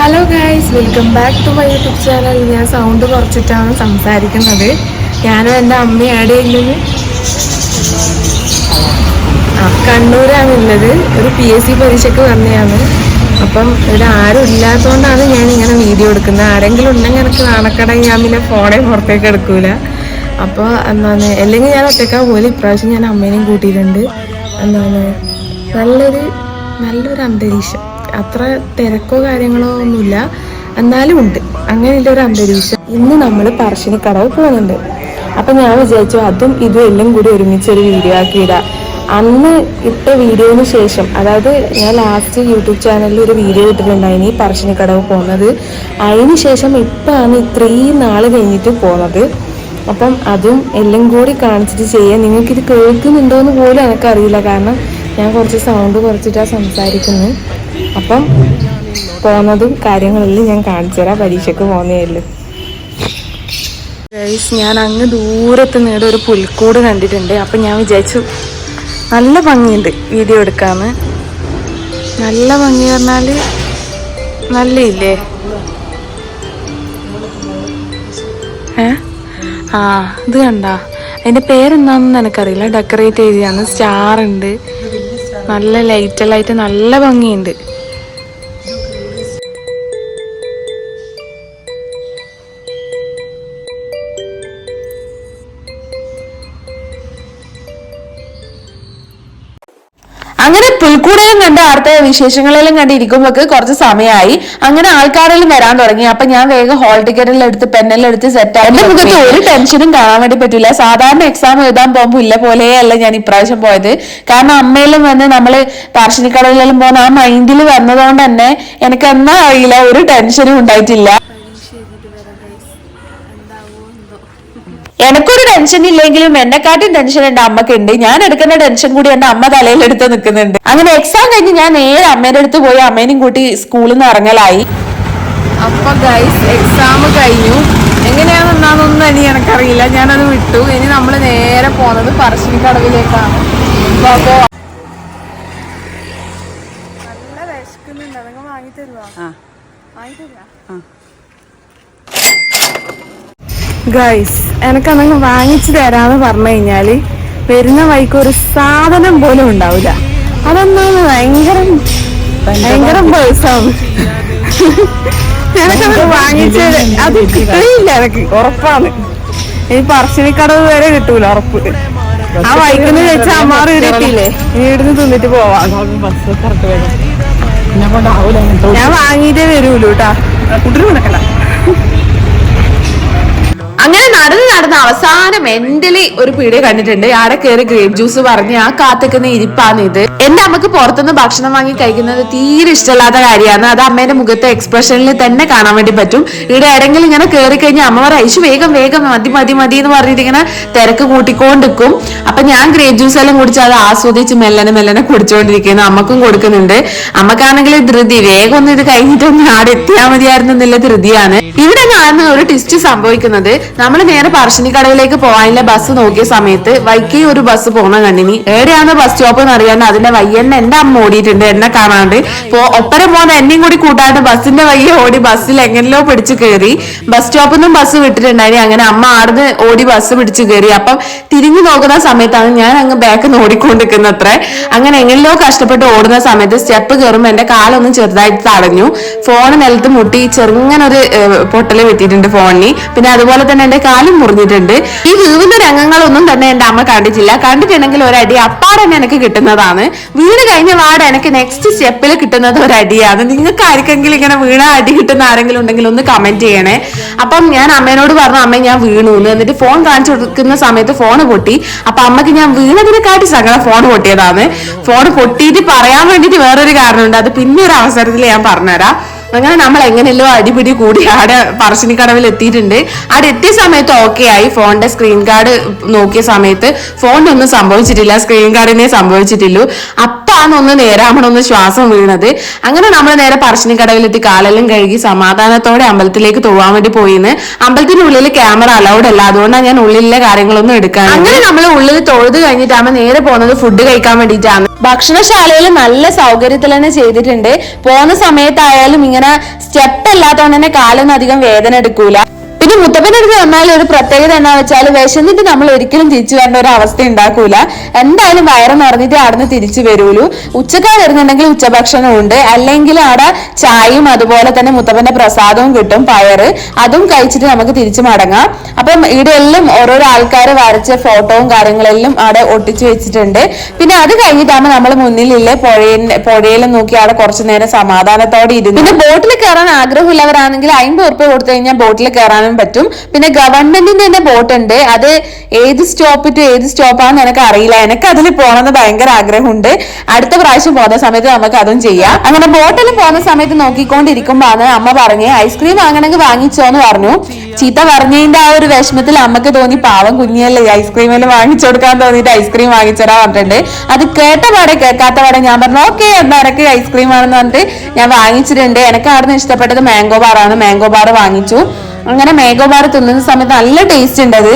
Hello guys welcome back to my YouTube channel ഞാൻ sound കുറച്ചിട്ടാണ് സംസാരിക്കുന്നത്. ഞാനും എന്റെ അമ്മയും ആടെയുള്ളത് ആ കണ്ണൂരാണുള്ളത് ഒരു പി എസ് സി പരീക്ഷയ്ക്ക് വന്നെയാണ് അപ്പം ഇവിടെ ആരും ഇല്ലാത്തതുകൊണ്ടാണ് ഞാൻ ഇങ്ങനെ വീഡിയോ എടുക്കുന്നത്. ആരെങ്കിലും ഉണ്ടെങ്കിൽ എനിക്ക് നാണക്കട ഞാൻ പിന്നെ ഫോണെ പുറത്തേക്ക് എടുക്കൂല. അപ്പോൾ എന്താണ് അല്ലെങ്കിൽ ഞാൻ ഒറ്റക്കാൻ പോലും ഇപ്രാവശ്യം ഞാൻ അമ്മേനെയും കൂട്ടിയിട്ടുണ്ട്. എന്താണ് നല്ലൊരു നല്ലൊരു അന്തരീക്ഷം. അത്ര തിരക്കോ കാര്യങ്ങളോ ഒന്നുമില്ല. എന്നാലും ഉണ്ട്. അങ്ങനെയുള്ള ഒരു അന്തരീക്ഷം. ഇന്ന് നമ്മൾ പറശ്ശിനിക്കടവ് പോകുന്നുണ്ട്. അപ്പം ഞാൻ വിചാരിച്ചു അതും ഇതും എല്ലാം കൂടി ഒരുമിച്ച് ഒരു വീഡിയോ ആക്കിയിടാം. അന്ന് ഇട്ട വീഡിയോന് ശേഷം അതായത് ഞാൻ ലാസ്റ്റ് യൂട്യൂബ് ചാനലിൽ ഒരു വീഡിയോ ഇട്ടിട്ടുണ്ടായിനി പറശ്ശിനിക്കടവ് പോകുന്നത്. അതിന് ശേഷം ഇപ്പോഴാണ് ഇത്രയും നാൾ കഴിഞ്ഞിട്ട് പോകുന്നത്. അപ്പം അതും എല്ലാം കൂടി കാണിച്ചിട്ട് ചെയ്യാൻ നിങ്ങൾക്കിത് കേൾക്കുന്നുണ്ടോ എന്ന് പോലും എനിക്കറിയില്ല. കാരണം ഞാൻ കുറച്ച് സൗണ്ട് കുറച്ചിട്ടാണ് സംസാരിക്കുന്നത് അപ്പം പോകുന്നതും കാര്യങ്ങളെല്ലാം ഞാൻ കാണിച്ചു തരാം. പരീക്ഷയ്ക്ക് പോകുന്നതല്ലോ. ഞാൻ അങ്ങ് ദൂരത്ത് നേടെ ഒരു പുൽക്കൂട് കണ്ടിട്ടുണ്ട്. അപ്പം ഞാൻ വിചാരിച്ചു നല്ല ഭംഗിയുണ്ട് വീഡിയോ എടുക്കാന്ന്. നല്ല ഭംഗി പറഞ്ഞാൽ നല്ല ഇല്ലേ ഏ? ആ ഇത് കണ്ട. അതിന്റെ പേരെന്താണെന്ന് എനിക്കറിയില്ല. ഡെക്കറേറ്റ് ചെയ്താണ് സ്റ്റാർ ഉണ്ട്. നല്ല ലൈറ്റലായിട്ട് നല്ല ഭംഗിയുണ്ട്. അങ്ങനെ പുൽക്കൂടലും കണ്ട് അടുത്ത വിശേഷങ്ങളെല്ലാം കണ്ടിരിക്കുമ്പോ കുറച്ച് സമയമായി. അങ്ങനെ ആൾക്കാരെല്ലാം വരാൻ തുടങ്ങി. അപ്പൊ ഞാൻ വേഗം ഹോൾ ടിക്കറ്റിൽ എടുത്ത് പെണ്ണെല്ലാം എടുത്ത് സെറ്റ് ആയി എന്റെ മുഖത്ത് ഒരു ടെൻഷനും കാണാൻ വേണ്ടി പറ്റില്ല സാധാരണ എക്സാം എഴുതാൻ പോകുമ്പോൾ ഇല്ല പോലെയല്ല ഞാൻ ഇപ്രാവശ്യം പോയത്. കാരണം അമ്മയിലും വന്ന് നമ്മൾ പാർശ്വനിക്കടലിലും പോകുന്ന ആ മൈൻഡിൽ വന്നതുകൊണ്ട് തന്നെ എനിക്ക് എന്നാ അറിയില്ല. ഒരു ടെൻഷനും ഉണ്ടായിട്ടില്ല. എനിക്കൊരു ടെൻഷൻ ഇല്ലെങ്കിലും എന്നെക്കാട്ടും ടെൻഷൻ എന്റെ അമ്മയ്ക്ക് ഉണ്ട് ഞാൻ എടുക്കുന്ന ടെൻഷൻ കൂടി എന്റെ അമ്മ തലയിൽ എടുത്ത് നിൽക്കുന്നുണ്ട്. അങ്ങനെ എക്സാം കഴിഞ്ഞ് ഞാൻ നേരെ അമ്മേന്റെ അടുത്ത് പോയി. അമ്മേനെയും കൂട്ടി സ്കൂളിൽ നിന്ന് ഇറങ്ങലായി. അപ്പൊ ഗൈസ് എക്സാം കഴിഞ്ഞു. എങ്ങനെയാണെന്നാണെന്നൊന്നും ഇനി എനിക്കറിയില്ല. ഞാനത് വിട്ടു. ഇനി നമ്മൾ നേരെ പോകുന്നത് പറശ്ശിനിക്കടവിലേക്കാണ്. കടവിലേക്കാണ് അപ്പോ നല്ല വിശക്കുന്നുണ്ട്. നിങ്ങൾ വാങ്ങിത്തരുവാ വാങ്ങിത്തരുവാ വാങ്ങി തരുവാ? ഗൈസ് എനക്കന്നങ്ങ് വാങ്ങിച്ചു തരാന്ന് പറഞ്ഞു കഴിഞ്ഞാൽ വരുന്ന വഴിക്ക് ഒരു സാധനം പോലും ഉണ്ടാവില്ല അതൊന്നാണ് ഭയങ്കര ഭയങ്കര പേഴ്സാണ് എനക്കത് വാങ്ങിച്ച് അത് കിട്ടില്ല എനക്ക് ഉറപ്പാണ്. ഈ പറശ്ശിനിക്കടവ് വരെ കിട്ടൂല ഉറപ്പ്. ആ വൈക്കിന് വെച്ച അമ്മാറ് കിട്ടിയില്ലേ ഇനി ഇവിടുന്ന് തിന്നിട്ട് പോവാം. ഞാൻ വാങ്ങിയിട്ടേ വരൂലൂട്ടാ. കേട്ടാ കുട്ടിന് നടക്കണ്ട അങ്ങനെ നടന്ന് നടന്ന് അവസാനം മെന്റലി ഒരു പീടിയ കണ്ടിട്ടുണ്ട്. ആടെ കയറി ഗ്രേപ്പ് ജ്യൂസ് പറഞ്ഞ് ആ കാത്തിക്കുന്ന ഇരിപ്പാണ് ഇത്. എന്റെ അമ്മയ്ക്ക് പുറത്തുനിന്ന് ഭക്ഷണം വാങ്ങി കഴിക്കുന്നത് തീരെ ഇഷ്ടമില്ലാത്ത കാര്യമാണ്. അത് അമ്മേന്റെ മുഖത്തെ എക്സ്പ്രഷനിൽ തന്നെ കാണാൻ വേണ്ടി പറ്റും. ഇവിടെ ആരെങ്കിലും ഇങ്ങനെ കയറി കഴിഞ്ഞാൽ അമ്മ പറയാം ഐശു വേഗം വേഗം മതി മതി മതി എന്ന് പറഞ്ഞിട്ട് ഇങ്ങനെ തിരക്ക് കൂട്ടിക്കൊണ്ടിരിക്കും അപ്പൊ ഞാൻ ഗ്രേപ്പ് ജ്യൂസ് എല്ലാം കുടിച്ച് അത് ആസ്വദിച്ച് മെല്ലനെ മെല്ലനെ കുടിച്ചുകൊണ്ടിരിക്കുന്നു അമ്മക്കും കൊടുക്കുന്നുണ്ട്. അമ്മക്കാണെങ്കിൽ ധൃതി വേഗം ഒന്ന് ഇത് കഴിഞ്ഞിട്ടൊന്ന് ആടെ എത്തിയാൽ മതിയായിരുന്നു എന്നുള്ള ധൃതിയാണ്. ഇവിടെ കാണുന്ന ഒരു ടിസ്റ്റ് സംഭവിക്കുന്നത് നമ്മൾ നേരെ പറശ്ശിനിക്കടവിലേക്ക് പോകാനുള്ള ബസ് നോക്കിയ സമയത്ത് വൈക്കി ഒരു ബസ് പോണ കണ്ടിനി എവിടെയാണ് ബസ് സ്റ്റോപ്പ് എന്ന് അറിയാണ്ട് അതിന്റെ വയ്യന്നെ എന്റെ അമ്മ ഓടിയിട്ടുണ്ട് എന്നെ കാണാണ്ട്. ഒപ്പരം പോകുന്ന എന്നെയും കൂടി കൂട്ടാണ്ട് ബസ്സിന്റെ വയ്യ ഓടി ബസ്സിൽ എങ്ങനെയോ പിടിച്ച് കയറി ബസ് സ്റ്റോപ്പിൽ നിന്നും ബസ് വിട്ടിട്ടുണ്ടായി അങ്ങനെ അമ്മ ആടുന്ന് ഓടി ബസ് പിടിച്ച് കയറി അപ്പം തിരിഞ്ഞു നോക്കുന്ന സമയത്താണ് ഞാൻ അങ്ങ് ബാക്ക് നോടിക്കൊണ്ടിരിക്കുന്ന ഓടിക്കൊണ്ടിരിക്കുന്നത് അത്രേ അങ്ങനെ എങ്ങനെയോ കഷ്ടപ്പെട്ട് ഓടുന്ന സമയത്ത് സ്റ്റെപ്പ് കയറുമ്പോൾ എന്റെ കാലൊന്നും ചെറുതായിട്ട് തടഞ്ഞു. ഫോൺ നിലത്ത് മുട്ടി ചെറുങ്ങനൊരു പൊട്ടൽ വെട്ടിയിട്ടുണ്ട് ഫോണിന് പിന്നെ അതുപോലെ തന്നെ എന്റെ കാലും മുറിഞ്ഞിട്ടുണ്ട്. ഈ വീവിന്റെ രംഗങ്ങളൊന്നും തന്നെ എന്റെ അമ്മ കണ്ടിട്ടില്ല. കണ്ടിട്ടുണ്ടെങ്കിൽ ഒരടി അപ്പാടെ തന്നെ എനിക്ക് കിട്ടുന്നതാണ്. വീണ് കഴിഞ്ഞ വാട് എനിക്ക് നെക്സ്റ്റ് സ്റ്റെപ്പിൽ കിട്ടുന്നത് ഒരു അടിയാണ് നിങ്ങൾക്ക് ആർക്കെങ്കിലും ഇങ്ങനെ വീണ അടി കിട്ടുന്ന ആരെങ്കിലും ഉണ്ടെങ്കിൽ ഒന്ന് കമന്റ് ചെയ്യണേ. അപ്പം ഞാൻ അമ്മേനോട് പറഞ്ഞു അമ്മ ഞാൻ വീണു എന്ന്. എന്നിട്ട് ഫോൺ കാണിച്ചു കൊടുക്കുന്ന സമയത്ത് ഫോൺ പൊട്ടി. അപ്പൊ അമ്മയ്ക്ക് ഞാൻ വീണതിനെക്കാട്ടി സകല ഫോൺ പൊട്ടിയതാണ്. ഫോൺ പൊട്ടിയിട്ട് പറയാൻ വേണ്ടിയിട്ട് വേറൊരു കാരണമുണ്ട്. അത് പിന്നെ ഒരു അവസരത്തിൽ ഞാൻ പറഞ്ഞുതരാം. അങ്ങനെ നമ്മൾ എങ്ങനെയല്ലോ അടിപിടി കൂടി ആടെ പറശ്ശിനിക്കടവിൽ എത്തിയിട്ടുണ്ട്. അവിടെ എത്തിയ സമയത്ത് ഓക്കെ ആയി. ഫോണിന്റെ സ്ക്രീൻ ഗാർഡ് നോക്കിയ സമയത്ത് ഫോണിനൊന്നും സംഭവിച്ചിട്ടില്ല. സ്ക്രീൻ കാർഡിനെ സംഭവിച്ചിട്ടുള്ളൂ. ഒന്ന് നേരാമണൊന്ന് ശ്വാസം വീണത്. അങ്ങനെ നമ്മൾ നേരെ പറശ്ശിനിക്കടവിലെത്തി കാലെല്ലാം കഴുകി സമാധാനത്തോടെ അമ്പലത്തിലേക്ക് തൊഴാൻ വേണ്ടി പോയിന്ന്. അമ്പലത്തിനുള്ളിൽ ക്യാമറ അലൗഡ് അല്ല. അതുകൊണ്ടാണ് ഞാൻ ഉള്ളിലെ കാര്യങ്ങളൊന്നും എടുക്കാൻ അങ്ങനെ നമ്മൾ ഉള്ളിൽ തൊഴുത് കഴിഞ്ഞിട്ടാകുമ്പോൾ നേരെ പോകുന്നത് ഫുഡ് കഴിക്കാൻ വേണ്ടിയിട്ടാണ്. ഭക്ഷണശാലയിൽ നല്ല സൗകര്യത്തിൽ തന്നെ ചെയ്തിട്ടുണ്ട്. പോകുന്ന സമയത്തായാലും ഇങ്ങനെ സ്റ്റെപ്പ് അല്ലാത്തതുകൊണ്ട് തന്നെ കാലൊന്നും അധികം വേദന എടുക്കൂല. പിന്നെ മുത്തപ്പനടുത്ത് വന്നാൽ ഒരു പ്രത്യേകത എന്താ വെച്ചാൽ വിശന്നിട്ട് നമ്മൾ ഒരിക്കലും തിരിച്ചു വരേണ്ട ഒരു അവസ്ഥ ഉണ്ടാക്കൂല. എന്തായാലും വയറ് നിറഞ്ഞിട്ട് അവിടുന്ന് തിരിച്ചു വരൂലു. ഉച്ചക്കാ വരുന്നുണ്ടെങ്കിൽ ഉച്ചഭക്ഷണവും ഉണ്ട്. അല്ലെങ്കിൽ അവിടെ ചായയും അതുപോലെ തന്നെ മുത്തപ്പന്റെ പ്രസാദവും കിട്ടും പയറ്. അതും കഴിച്ചിട്ട് നമുക്ക് തിരിച്ചു മടങ്ങാം. അപ്പം ഇവിടെ എല്ലാം ഓരോരോ ആൾക്കാർ വരച്ച ഫോട്ടോയും കാര്യങ്ങളെല്ലാം അവിടെ ഒട്ടിച്ചു വെച്ചിട്ടുണ്ട്. പിന്നെ അത് കഴിഞ്ഞിട്ടാണ് നമ്മൾ മുന്നിലില്ലേ പുഴയിൽ പുഴയിലും നോക്കി അവിടെ കുറച്ചു നേരം സമാധാനത്തോടെ ഇരുന്നു പിന്നെ ബോട്ടിൽ കയറാൻ ആഗ്രഹമുള്ളവരാണെങ്കിൽ അമ്പത് ഉറുപ്പ് കൊടുത്തു കഴിഞ്ഞാൽ ബോട്ടിൽ കയറാനും പറ്റും. പിന്നെ ഗവൺമെന്റിന്റെ തന്നെ ബോട്ട് ഉണ്ട്. അത് ഏത് സ്റ്റോപ്പ് ടു ഏത് സ്റ്റോപ്പാണെന്ന് എനിക്ക് അറിയില്ല. എനിക്ക് അതിൽ പോകണമെന്ന് ഭയങ്കര ആഗ്രഹമുണ്ട്. അടുത്ത പ്രാവശ്യം പോകുന്ന സമയത്ത് നമുക്ക് അതും ചെയ്യാം. അങ്ങനെ ബോട്ടിൽ പോകുന്ന സമയത്ത് നോക്കിക്കൊണ്ടിരിക്കുമ്പോഴാണ് അമ്മ പറഞ്ഞു ഐസ്ക്രീം വാങ്ങണമെങ്കിൽ വാങ്ങിച്ചോ എന്ന് പറഞ്ഞു. ചീത്ത പറഞ്ഞതിന്റെ ആ ഒരു വിഷമത്തിൽ അമ്മയ്ക്ക് തോന്നി പാവം കുഞ്ഞല്ലേ ഐസ്ക്രീം എല്ലാം വാങ്ങിച്ചു കൊടുക്കാൻ തോന്നിയിട്ട് ഐസ്ക്രീം വാങ്ങിച്ചോടാ പറഞ്ഞിട്ടുണ്ട്. അത് കേട്ട പാടെ കേൾക്കാത്ത പാടെ ഞാൻ പറഞ്ഞു ഓക്കെ എനക്ക് ഐസ്ക്രീം ആണെന്ന് പറഞ്ഞിട്ട് ഞാൻ വാങ്ങിച്ചിട്ടുണ്ട്. എനിക്ക് അവിടുന്ന് ഇഷ്ടപ്പെട്ടത് മാംഗോ ബാറാണ് മാംഗോ ബാർ വാങ്ങിച്ചു. അങ്ങനെ മേഘോബാർ ബാർ തിന്നുന്ന സമയത്ത് നല്ല ടേസ്റ്റ് ഉണ്ട് അത്.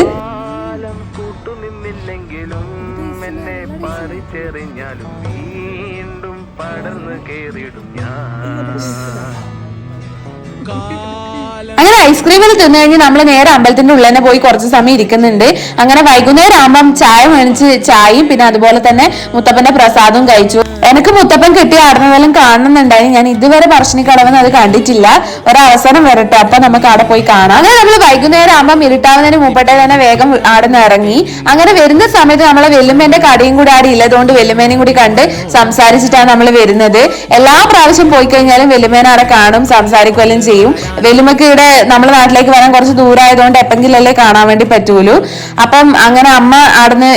അങ്ങനെ ഐസ്ക്രീമിൽ തിന്നു കഴിഞ്ഞ് നമ്മൾ നേരെ അമ്പലത്തിന്റെ ഉള്ളിൽ തന്നെ പോയി കുറച്ച് സമയം ഇരിക്കുന്നുണ്ട്. അങ്ങനെ വൈകുന്നേരം ആകുമ്പം ചായ മേടിച്ച് ചായയും പിന്നെ അതുപോലെ തന്നെ മുത്തപ്പന്റെ പ്രസാദവും കഴിച്ചു. എനിക്ക് മുത്തപ്പൻ കിട്ടിയ ആടുന്നതെല്ലാം കാണുന്നുണ്ടായി. ഞാൻ ഇതുവരെ പറശ്ശിനി കടവെന്ന് അത് കണ്ടിട്ടില്ല. ഒരവസരം വരട്ടെ. അപ്പൊ നമുക്ക് അവിടെ പോയി കാണാം. അങ്ങനെ നമ്മൾ വൈകുന്നേരം ആകുമ്പോൾ ഇരുട്ടാവുന്നതിന് മുമ്പട്ടേ തന്നെ വേഗം ആടുന്ന് ഇറങ്ങി. അങ്ങനെ വരുന്ന സമയത്ത് നമ്മളെ വെല്ലുമേന്റെ കടയും കൂടി ആടി ഇല്ലതുകൊണ്ട് വെല്ലുമേനെയും കൂടി കണ്ട് സംസാരിച്ചിട്ടാണ് നമ്മൾ വരുന്നത്. എല്ലാ പ്രാവശ്യം പോയി കഴിഞ്ഞാലും വെല്ലുമേനെ അവിടെ കാണും സംസാരിക്കുകയും ചെയ്യും. വെല്ലുമക്ക് ഇവിടെ നമ്മുടെ നാട്ടിലേക്ക് വരാൻ കുറച്ച് ദൂരമായതുകൊണ്ട് എപ്പെങ്കിലല്ലേ കാണാൻ വേണ്ടി പറ്റൂലൂ. അപ്പം അങ്ങനെ അമ്മ അവിടുന്ന്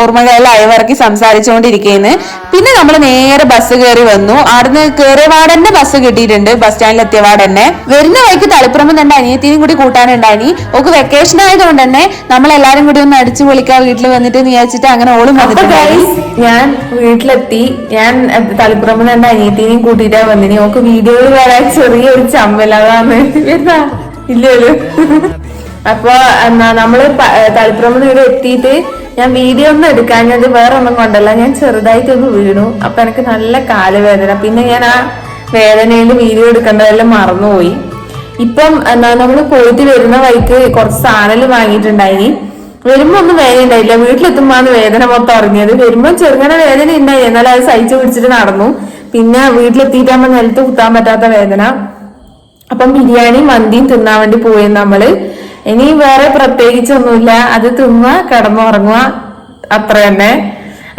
ഓർമ്മകളെല്ലാം അയവിറക്കി സംസാരിച്ചുകൊണ്ടിരിക്കുന്നു. പിന്നെ നമ്മൾ നേരെ ബസ് കയറി വന്നു. അവിടുന്ന് കയറിയ വാടന്നെ ബസ് കിട്ടിയിട്ടുണ്ട്. ബസ് സ്റ്റാൻഡിൽ എത്തിയ വാടന്നെ വരുന്ന വഴിക്ക് തളിപ്പുറമ്പ് തന്നെ അനിയത്തിനും കൂടി കൂട്ടാനുണ്ടായി ഓക്ക് വെക്കേഷൻ ആയതുകൊണ്ട് തന്നെ നമ്മൾ എല്ലാരും കൂടി ഒന്ന് അടിച്ചു പൊളിക്കാൻ വീട്ടിൽ വന്നിട്ട് വിചാരിച്ചിട്ട് അങ്ങനെ ഓളും ഞാൻ വീട്ടിലെത്തി. ഞാൻ തളിപ്പുറമ്പ് തന്നെ അനിയത്തിനെയും കൂട്ടിയിട്ടാ വന്നിനി. ഓക്ക് വീഡിയോയിൽ വരാൻ ചെറിയൊരു ചമ്മൽ അതാണ്. ഇല്ലല്ലോ. അപ്പൊ എന്നാ നമ്മൾ തളിപ്പുറമ്പ് ഇവിടെ എത്തിയിട്ട് ഞാൻ വീഡിയോ ഒന്നും എടുക്കാഞ്ഞത് വേറെ ഒന്നും കൊണ്ടല്ല. ഞാൻ ചെറുതായിട്ട് ഒന്ന് വീണു. അപ്പൊ എനിക്ക് നല്ല കാലുവേദന. പിന്നെ ഞാൻ ആ വേദനയിൽ വീഡിയോ എടുക്കേണ്ടതെല്ലാം മറന്നുപോയി. ഇപ്പം എന്നാ നമ്മൾ പോയിട്ട് വരുന്ന വഴിക്ക് കുറച്ച് സാധനം വാങ്ങിയിട്ടുണ്ടായിനി. വരുമ്പോ ഒന്നും വേദന ഉണ്ടായില്ല വീട്ടിലെത്തുമ്പോഴാണ് വേദന മൊത്തം ഇറങ്ങിയത് വരുമ്പോ ചെറുങ്ങനെ വേദന ഉണ്ടായി. എന്നാലും അത് സഹിച്ചു പിടിച്ചിട്ട് നടന്നു. പിന്നെ വീട്ടിലെത്തിയിട്ടാകുമ്പോ നിലത്ത് കുത്താൻ പറ്റാത്ത വേദന. അപ്പം ബിരിയാണി മന്തിയും തിന്നാൻ വേണ്ടി പോയി നമ്മൾ. ഇനി വേറെ പ്രത്യേകിച്ചൊന്നുമില്ല. അത് തിന്നുക കിടന്നുറങ്ങുക അത്ര തന്നെ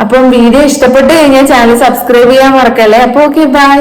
അപ്പം വീഡിയോ ഇഷ്ടപ്പെട്ട് കഴിഞ്ഞാൽ ചാനൽ സബ്സ്ക്രൈബ് ചെയ്യാൻ മറക്കല്ലേ? അപ്പൊ ഓക്കെ ബൈ